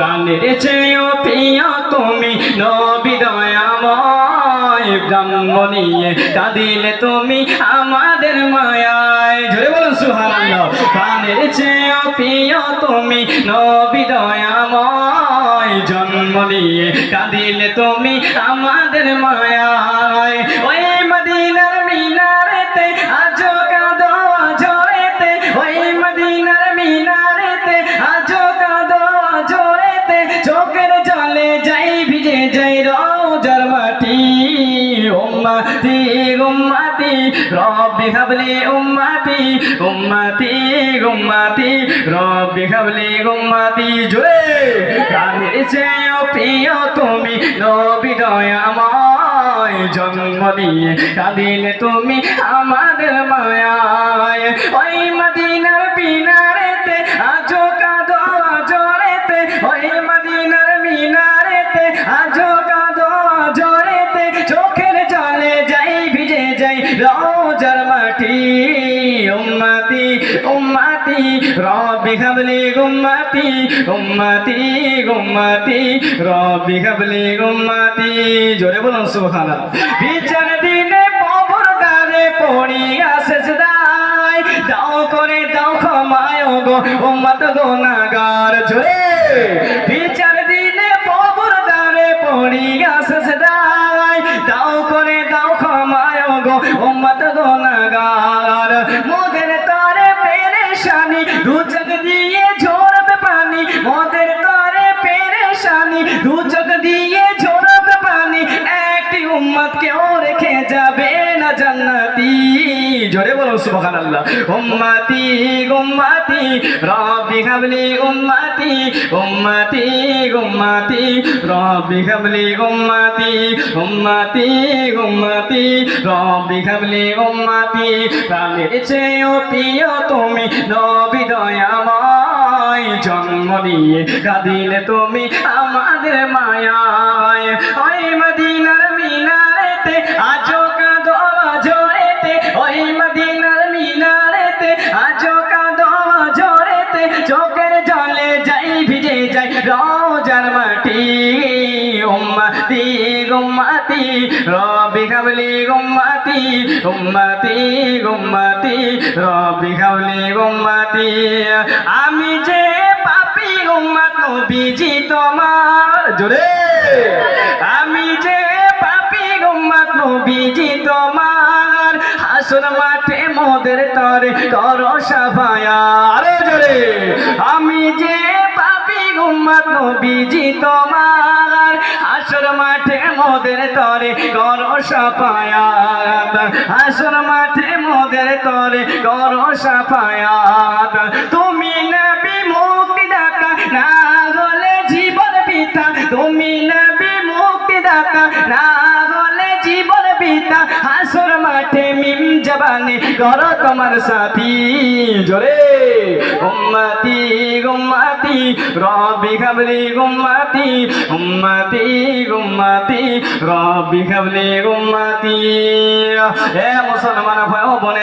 প্রাণের চেয়েও প্রিয় তুমি নবী দয়াময়, ব্রহ্ম নিয়ে কাঁদিলে তুমি আমাদের মায়ায়। জোরে বলুন, সুবহানাল্লাহ। প্রাণের চেয়েও প্রিয় তুমি নবী দয়াময়, জন্ম নিয়ে কাঁদিলে তুমি আমাদের মায়ায়। ওই মদিনার মিনারেতে আজো কাঁদো জোরেতে ওই মদিনার মিনারেতে আজো মাটি উম্মতি উম্মতি, রব্বি হাবলি উম্মতি উম্মতি উম্মতি, রব্বি হাবলি উম্মতি। জোরে প্রাণের চেয়েও প্রিয় তুমি নবী দয়াময়, জন্ম দিয়ে কাঁদিলে তুমি আমাদের মায়ায়। জোরে বলুন, সুবহানাল্লাহ। বিচার দিনে কবর দ্বারে পড়িয়া দাও করে দাও ক্ষমায় গো উম্মত গুনাহগার জোরে! বিচার গো, উম্মত গুনাহগার মোদের তারে পেরেশানি, দু চোখ দিয়ে ঝরবে পানি। মোদের তারে পেরেশানি, দু চোখ দিয়ে ঝরবে পানি। একটি উম্মত কেউ রেখে যাবে না জান্নাতি। জোরে বলো সুবহানাল্লাহ। উম্মতি উম্মতি রব্বি হাবলি উম্মতি উম্মতি উম্মতি রব্বি হাবলি উম্মতি উম্মতি উম্মতি রব্বি হাবলি উম্মতি। প্রাণের চেয়েও প্রিয় তুমি নবী দয়াময়, জন্ম দিয়ে কাঁদিলে তুমি আমাদের মায়ায়। ওই মদিনার রোজার মাটি উম্মতি, রবি কাবলি উম্মতি উম্মতি উম্মতি, রবি কাবলি উম্মতি। আমি যে পাপি উম্মত নবীজি তোমার। জোরে! আমি যে পাপি উম্মত নবীজি তোমার। হাসুর মাঠে মোদের তরে করো সাফায়া। আরও জোরে! আমি যে উম্মত নবীজি তোমার হাসুর মাঠে মোদের তরে করো সাফায়াত। হাসুর মাঠে মোদের তরে করো সাফায়াত। তুমি নবী মুক্তিদাতা না হলে জীবন পিতা তুমি নবী মুক্তিদাতা না হলে জীবন পিতা হাসুর মাঠে মিম জবানে করো তোমার সাথী। জোরে। উম্মতি উম্মতি রবি খাবলি উম্মতি উম্মতি উম্মতি রবি খাবলি উম্মতি এ মুসলমান ভয় বনে